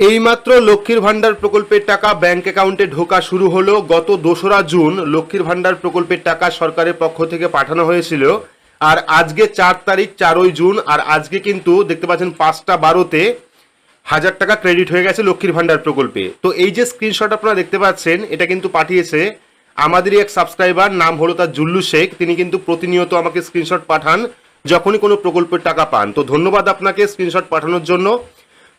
এইমাত্র লক্ষ্মীর ভান্ডার প্রকল্পের টাকা ব্যাংক অ্যাকাউন্টে ঢোকা শুরু হলো। গত দোসরা জুন লক্ষ্মীর ভান্ডার প্রকল্পের টাকা সরকারের পক্ষ থেকে পাঠানো হয়েছিল। আর আজকে চার তারিখ, চারই জুন, আর আজকে কিন্তু দেখতে পাচ্ছেন পাঁচটা বারোতে হাজার টাকা ক্রেডিট হয়ে গেছে লক্ষ্মীর ভান্ডার প্রকল্পে। তো এই যে স্ক্রিনশট আপনারা দেখতে পাচ্ছেন, এটা কিন্তু পাঠিয়েছে আমাদেরই এক সাবস্ক্রাইবার নাম হলো তার জুল্লু শেখ। তিনি কিন্তু প্রতিনিয়ত আমাকে স্ক্রিনশট পাঠান, যখনই কোনো প্রকল্পের টাকা পান। তো ধন্যবাদ আপনাকে স্ক্রিনশট পাঠানোর জন্য।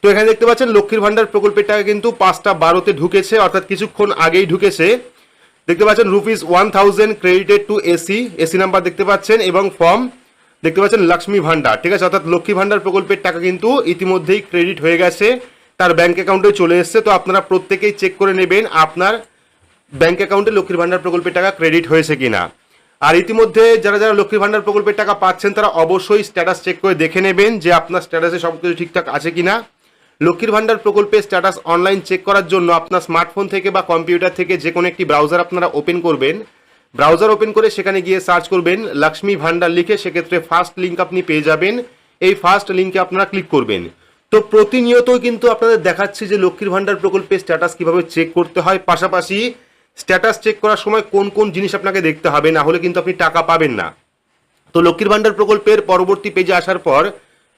তো এখানে দেখতে পাচ্ছেন, লক্ষ্মীর ভান্ডার প্রকল্পের টাকা কিন্তু পাঁচটা বারোতে ঢুকেছে, অর্থাৎ কিছুক্ষণ আগেই ঢুকেছে। দেখতে পাচ্ছেন rupees one thousand credited to AC AC number দেখতে পাচ্ছেন, এবং ফর্ম দেখতে পাচ্ছেন, লক্ষ্মী ভান্ডার ঠিক আছে? অর্থাৎ লক্ষ্মী ভান্ডার প্রকল্পের টাকা কিন্তু ইতিমধ্যেই ক্রেডিট হয়ে গেছে, তার ব্যাঙ্ক অ্যাকাউন্টে চলে এসছে, তো আপনারা প্রত্যেকেই চেক করে নেবেন আপনার ব্যাঙ্ক অ্যাকাউন্টে লক্ষ্মীর ভান্ডার প্রকল্পের টাকা ক্রেডিট হয়েছে কিনা। আর ইতিমধ্যে যারা যারা লক্ষ্মীর ভান্ডার প্রকল্পের টাকা পাচ্ছেন, তারা অবশ্যই স্ট্যাটাস চেক করে দেখে নেবেন যে আপনার স্ট্যাটাসে সব কিছু ঠিকঠাক আছে কিনা। লক্ষ্মীর ভান্ডার প্রকল্পের স্ট্যাটাস অনলাইন চেক করার জন্য আপনার স্মার্টফোন থেকে বা কম্পিউটার থেকে যে কোনো একটি ব্রাউজার আপনারা ওপেন করবেন। ব্রাউজার ওপেন করে সেখানে গিয়ে সার্চ করবেন, লক্ষ্মী ভান্ডার লিখে সেক্ষেত্রে ফার্স্ট লিঙ্ক আপনি পেয়ে যাবেন। এই ফার্স্ট লিঙ্কে আপনারা ক্লিক করবেন। তো প্রতিনিয়ত কিন্তু আপনাদের দেখাচ্ছি যে লক্ষ্মীর ভান্ডার প্রকল্পের স্ট্যাটাস কীভাবে চেক করতে হয়। পাশাপাশি স্ট্যাটাস চেক করার সময় কোন কোন জিনিস আপনাকে দেখতে হবে, না হলে কিন্তু আপনি টাকা পাবেন না। তো লক্ষ্মীর ভান্ডার প্রকল্পের পরবর্তী পেজে আসার পর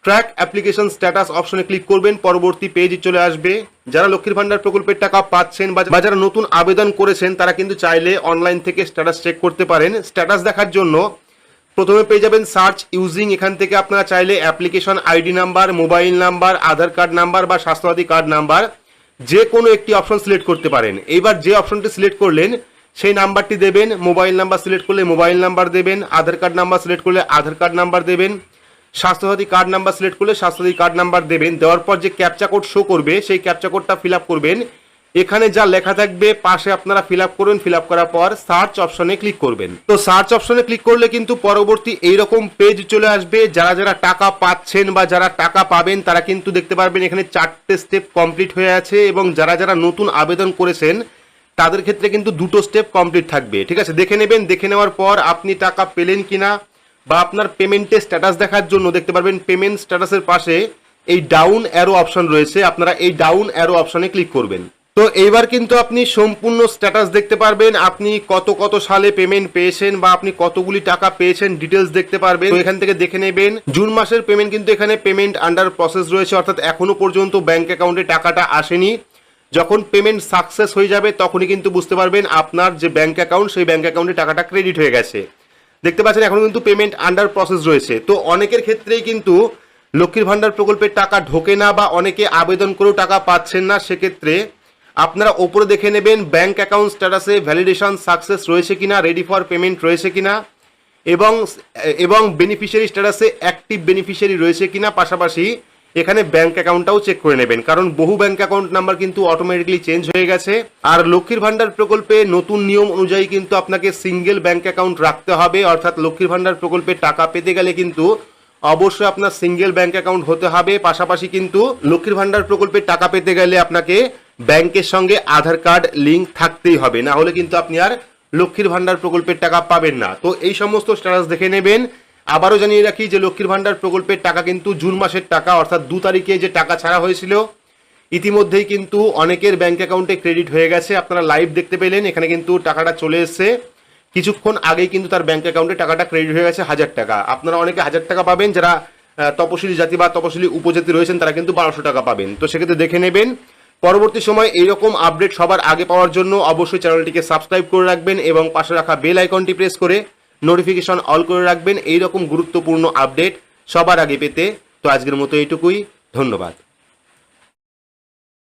ট্র্যাক অ্যাপ্লিকেশন স্ট্যাটাস অপশনে ক্লিক করবেন, পরবর্তী পেজ চলে আসবে। যারা লক্ষ্মীর ভান্ডার প্রকল্পের টাকা পাচ্ছেন বা যারা নতুন আবেদন করেছেন, তারা কিন্তু চাইলে অনলাইন থেকে স্ট্যাটাস চেক করতে পারেন। স্ট্যাটাস দেখার জন্য প্রথমে পেয়ে যাবেন সার্চ ইউজিং এখান থেকে আপনারা চাইলে application ID number mobile number Aadhaar card number বা স্বাস্থ্যসাথী কার্ড নাম্বার যে কোনো একটি অপশন সিলেক্ট করতে পারেন। এইবার যে অপশনটি সিলেক্ট করলেন, সেই নাম্বারটি দেবেন মোবাইল নাম্বার সিলেক্ট করলে মোবাইল নাম্বার দেবেন আধার কার্ড নাম্বার সিলেক্ট করলে আধার কার্ড নাম্বার দেবেন। স্বাস্থ্যসাথী কার্ড নাম্বার সিলেক্ট করলে স্বাস্থ্যসাথী কার্ড নাম্বার দেবেন। দেওয়ার পর যে ক্যাপচা কোড শো করবে, সেই ক্যাপচা কোডটা ফিল করবেন। এখানে যা লেখা থাকবে, পাশে আপনারা ফিল করবেন ফিল করার পর সার্চ অপশনে ক্লিক করবেন। তো সার্চ অপশনে ক্লিক করলে কিন্তু পরবর্তী এইরকম পেজ চলে আসবে। যারা যারা টাকা পাচ্ছেন বা যারা টাকা পাবেন, তারা কিন্তু দেখতে পারবেন এখানে চারটে স্টেপ কমপ্লিট হয়ে আছে এবং যারা যারা নতুন আবেদন করেছেন, তাদের ক্ষেত্রে কিন্তু দুটো স্টেপ কমপ্লিট থাকবে। ঠিক আছে? দেখে নেবেন। দেখে নেওয়ার পর আপনি টাকা পেলেন কিনা বা আপনার পেমেন্টের স্ট্যাটাস দেখার জন্য দেখতে পারবেন পেমেন্ট স্ট্যাটাসের পাশে এই ডাউন অ্যারো অপশন রয়েছে। আপনারা এই ডাউন অ্যারো অপশনে ক্লিক করবেন। তো এইবার কিন্তু আপনি সম্পূর্ণ স্ট্যাটাস দেখতে পারবেন। আপনি কত কত সালে পেমেন্ট পেয়েছেন বা আপনি কতগুলি টাকা পেয়েছেন ডিটেলস দেখতে পারবেন। এখান থেকে দেখে নেবেন, জুন মাসের পেমেন্ট কিন্তু এখানে পেমেন্ট আন্ডার প্রসেস রয়েছে। অর্থাৎ এখনও পর্যন্ত ব্যাংক অ্যাকাউন্টে টাকাটা আসেনি। যখন পেমেন্ট সাকসেস হয়ে যাবে, তখনই কিন্তু বুঝতে পারবেন আপনার যে ব্যাংক অ্যাকাউন্ট সেই ব্যাংক অ্যাকাউন্টে টাকাটা ক্রেডিট হয়ে গেছে। দেখতে পাচ্ছেন, এখন কিন্তু পেমেন্ট আন্ডার প্রসেস রয়েছে। তো অনেকের ক্ষেত্রেই কিন্তু লক্ষ্মীর ভান্ডার প্রকল্পের টাকা ঢোকে না বা অনেকে আবেদন করেও টাকা পাচ্ছেন না, সেক্ষেত্রে আপনারা ওপরে দেখে নেবেন ব্যাংক অ্যাকাউন্ট স্ট্যাটাসে ভ্যালিডেশন সাকসেস রয়েছে কিনা রেডি ফর পেমেন্ট রয়েছে কিনা, এবং এবং বেনিফিশিয়ারি স্ট্যাটাসে অ্যাক্টিভ বেনিফিশিয়ারি রয়েছে কিনা, পাশাপাশি এখানে ব্যাংক অ্যাকাউন্টটাও চেক করে নেবেন। কারণ বহু ব্যাংক অ্যাকাউন্ট নাম্বার কিন্তু অটোমেটিকলি চেঞ্জ হয়ে গেছে। আর লক্ষ্মীর ভান্ডার প্রকল্পে নতুন নিয়ম অনুযায়ী কিন্তু আপনাকে সিঙ্গেল ব্যাংক অ্যাকাউন্ট রাখতে হবে। অর্থাৎ লক্ষ্মীর ভান্ডার প্রকল্পে টাকা পেতে গেলে কিন্তু অবশ্যই আপনার সিঙ্গেল ব্যাংক অ্যাকাউন্ট হতে হবে। পাশাপাশি কিন্তু লক্ষ্মীর ভান্ডার প্রকল্পে টাকা পেতে গেলে আপনাকে ব্যাংকের সঙ্গে আধার কার্ড লিঙ্ক থাকতেই হবে। না হলে কিন্তু আপনি আর লক্ষ্মীর ভান্ডার প্রকল্পের টাকা পাবেন না। তো এই সমস্ত স্ট্যাটাস দেখে নেবেন। আবারও জানিয়ে রাখি যে লক্ষ্মীর ভান্ডার প্রকল্পের টাকা কিন্তু জুন মাসের টাকা, অর্থাৎ দু তারিখে যে টাকা ছাড়া হয়েছিল, ইতিমধ্যেই কিন্তু অনেকের ব্যাঙ্ক অ্যাকাউন্টে ক্রেডিট হয়ে গেছে। আপনারা লাইভ দেখতে পেলেন, এখানে কিন্তু টাকাটা চলে এসছে। কিছুক্ষণ আগেই কিন্তু তার ব্যাঙ্ক অ্যাকাউন্টে টাকাটা ক্রেডিট হয়ে গেছে হাজার টাকা। আপনারা অনেকে হাজার টাকা পাবেন, যারা তপশিলি জাতি বা তপশিলি উপজাতি রয়েছেন, তারা কিন্তু বারোশো টাকা পাবেন। তো সেক্ষেত্রে দেখে নেবেন, পরবর্তী সময় এইরকম আপডেট সবার আগে পাওয়ার জন্য অবশ্যই চ্যানেলটিকে সাবস্ক্রাইব করে রাখবেন এবং পাশে রাখা বেল আইকনটি প্রেস করে নোটিফিকেশন অল করে রাখবেন। এইরকম গুরুত্বপূর্ণ আপডেট সবার আগে পেতে। তো আজকের মতো এইটুকুই। ধন্যবাদ।